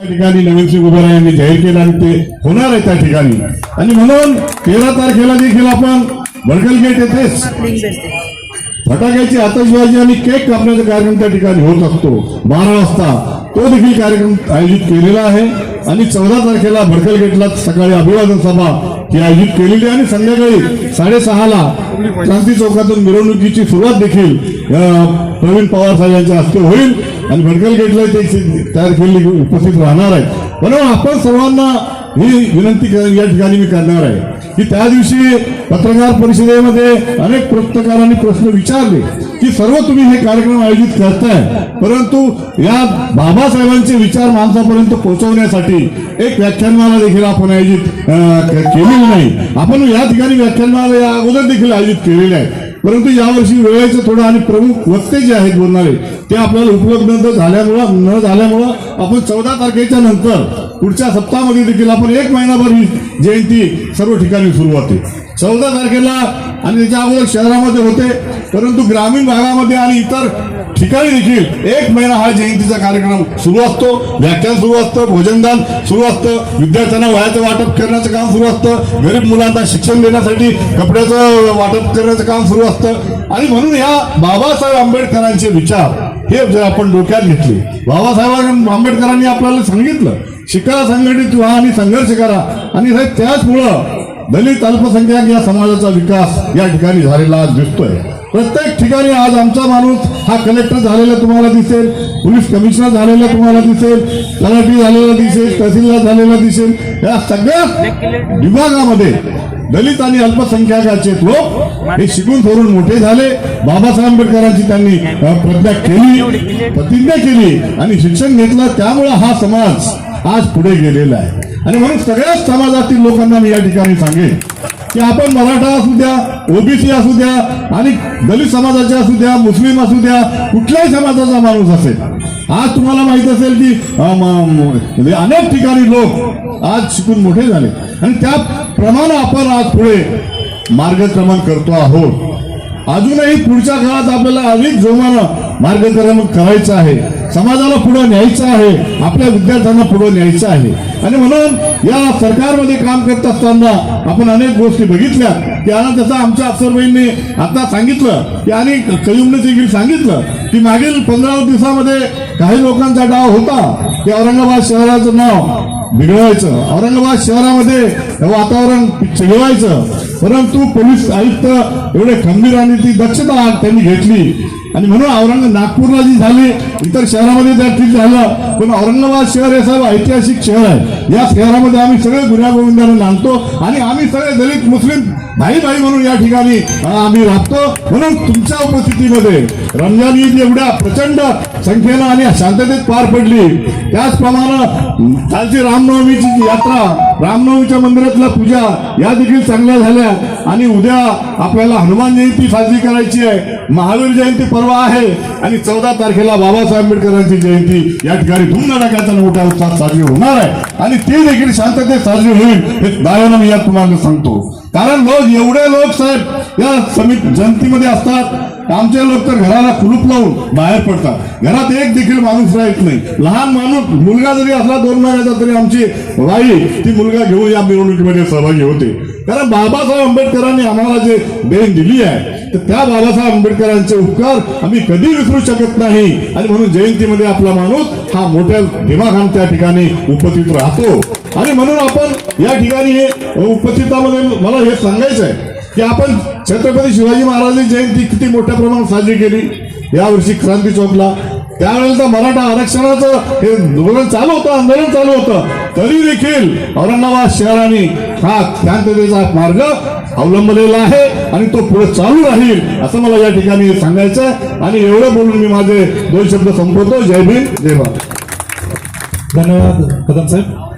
त्या ठिकाणी नवीन सिंग उभे यांनी जाहीर केलं आणि ते होणार आहे त्या ठिकाणी. आणि म्हणून तेरा तारखेला देखील आपण बडगल गेट येथेच फटाक्याची आतषबाजी आणि केक कापण्याचा कार्यक्रम त्या ठिकाणी होत असतो. बारा वाजता तो देखील कार्यक्रम आयोजित केलेला आहे. आणि चौदा तारखेला भडकल गेटला सकाळी अभिवादन सभा ही आयोजित केलेली आहे. आणि संध्याकाळी साडेसहाला क्रांती चौकातून मिरवणुकीची सुरुवात देखील अं, प्रवीण पवार साहेब यांच्या हस्ते होईल. आणि भडकल गेटला ते तयार केलेली उपस्थित राहणार आहेत. म्हणून आपण सर्वांना ही विनंती या ठिकाणी मी करणार आहे की त्या दिवशी पत्रकार परिषदेमध्ये अनेक पत्रकारांनी प्रश्न विचारले की सर्व तुम्ही हे कार्यक्रम आयोजित करताय परंतु या बाबासाहेबांचे विचार माणसापर्यंत पोहोचवण्यासाठी एक व्याख्यानमाला देखील आपण आयोजित केलेली नाही. आपण या ठिकाणी व्याख्यानमाला या अगोदर देखील आयोजित केलेली आहे. परंतु यावर्षी वेळेचं थोडं आणि प्रमुख वक्ते जे आहेत बोलणारे ते आपल्याला उपलब्ध न झाल्यामुळं न झाल्यामुळं आपण चौदा तारखेच्या नंतर पुढच्या सप्ताहामध्ये देखील आपण एक महिनाभर ही जयंती सर्व ठिकाणी सुरू होते चौदा तारखेला आणि त्याच्या अगोदर शहरामध्ये होते परंतु ग्रामीण भागामध्ये आणि इतर ठिकाणी देखील एक महिना हा जयंतीचा कार्यक्रम सुरू असतो. व्याख्यान सुरू असतं भोजनदान सुरू असतं विद्यार्थ्यांना वयाचं वाटप करण्याचं काम सुरू असतं गरीब मुलांना शिक्षण देण्यासाठी कपड्याचं वाटप करण्याचं काम सुरू असतं. आणि म्हणून ह्या बाबासाहेब आंबेडकरांचे विचार हे जर आपण डोक्यात घेतले बाबासाहेब आंबेडकरांनी आपल्याला सांगितलं शिका संघटित व्हा आणि संघर्ष करा. आणि साहेब त्याचमुळं दलित अल्पसंख्याक या समाजाचा विकास या ठिकाणी झालेला आज दिसतोय. प्रत्येक ठिकाणी आज आमचा माणूस हा कलेक्टर झालेला तुम्हाला दिसेल पोलीस कमिशनर झालेला तुम्हाला दिसेल तलाठी झालेला दिसेल तहसीलदार झालेला दिसेल. या सगळ्या विभागामध्ये दलित आणि अल्पसंख्याकाचे लोक हे शिकून सोडून मोठे झाले. बाबासाहेब आंबेडकरांची त्यांनी प्रतिज्ञा केली प्रतिज्ञा केली आणि शिक्षण घेतलं. त्यामुळं हा समाज आज पुढे गेलेला आहे. आणि म्हणून सगळ्याच समाजातील लोकांना मी या ठिकाणी सांगेन की आपण मराठा असू द्या ओबीसी असू द्या आणि दलित समाजाचे असू द्या मुस्लिम असू द्या कुठल्याही समाजाचा माणूस असेल. आज तुम्हाला माहीत असेल की म्हणजे अनेक ठिकाणी लोक आज शिकून मोठे झाले. आणि त्याप्रमाणे आपण आज पुढे मार्गक्रमण करतो आहोत. अजूनही पुढच्या काळात आपल्याला अधिक जोमानं मार्गक्रमण करायचं आहे. समाजाला पुढे न्यायचं आहे. आपल्या विद्यार्थ्यांना पुढे न्यायचं आहे. आणि म्हणून या सरकारमध्ये काम करत असताना आपण अनेक गोष्टी बघितल्या. की जसं आमच्या अफसरबाईंनी आता सांगितलं की आणि कयुमने देखील सांगितलं की मागील पंधरा दिवसामध्ये काही लोकांचा डाव होता की औरंगाबाद शहराचं नाव बिघडवायचं. औरंगाबाद शहरामध्ये वातावरण चिघळवायचं परंतु पोलीस आयुक्त एवढे खंबीर आणि ती दक्षता त्यांनी घेतली. आणि म्हणून औरंग नागपूरला जी झाली इतर शहरामध्ये त्या ठीक झालं पण औरंगाबाद शहर हे सर्व ऐतिहासिक शहर आहे. या शहरामध्ये आम्ही सगळे गुन्हा गोविंदाने नांदतो आणि आम्ही सगळे दलित मुस्लिम भाई भाई म्हणून या ठिकाणी आम्ही राहतो. म्हणून तुमच्या उपस्थितीमध्ये रमजान ईद एवढ्या प्रचंड संख्येनं आणि शांततेत पार पडली. त्याचप्रमाणे कालची रामनवमीची जी यात्रा रामनवमीच्या मंदिरातल्या पूजा या देखील चांगल्या झाल्या. आणि उद्या आपल्याला हनुमान जयंती साजरी करायची आहे. महावीर जयंती परवा आहे. आणि चौदा तारखेला बाबासाहेब आंबेडकरांची जयंती या ठिकाणी धुमधडाक्याचा मोठ्या उत्साहात साजरी होणार आहे. आणि ते देखील शांततेत साजरी होईल हे दायानं मी यात तुम्हाला सांगतो. कारण लोक एवढे लोक साहेब या समित जयंतीमध्ये असतात. आमचे लोक तर घराला कुलूप लावून बाहेर पडतात. घरात एक देखील माणूस राहत नाही. लहान माणूस मुलगा जरी असला दोन महिन्याचा तरी आमची बाई ती मुलगा घेऊन या मिरवणुकीमध्ये सहभागी होते. कारण बाबासाहेब आंबेडकरांनी आम्हाला जे देण दिली आहे तर त्या बाबासाहेब आंबेडकरांचे उपकार आम्ही कधी विसरू शकत नाही. आणि म्हणून जयंतीमध्ये आपला माणूस हा मोठ्या दिमाखान त्या ठिकाणी उपस्थित राहतो. आणि म्हणून आपण या ठिकाणी हे उपस्थितामध्ये मला हे सांगायचं आहे की आपण छत्रपती शिवाजी महाराजांची जयंती किती मोठ्या प्रमाणात साजरी केली? यावर्षी क्रांती चौकला. त्यावेळेला मराठा आरक्षणाचं हे धोरण चालू होतं आंदोलन चालू होतं. तरी देखील औरंगाबाद शहराने हा शांततेचा मार्ग अवलंबलेला आहे आणि तो पुढे चालू राहील असं मला या ठिकाणी सांगायचं आहे आणि एवढं बोलून मी माझे दोन शब्द संपवतो. जय भीम जय भारत. धन्यवाद कदम साहेब.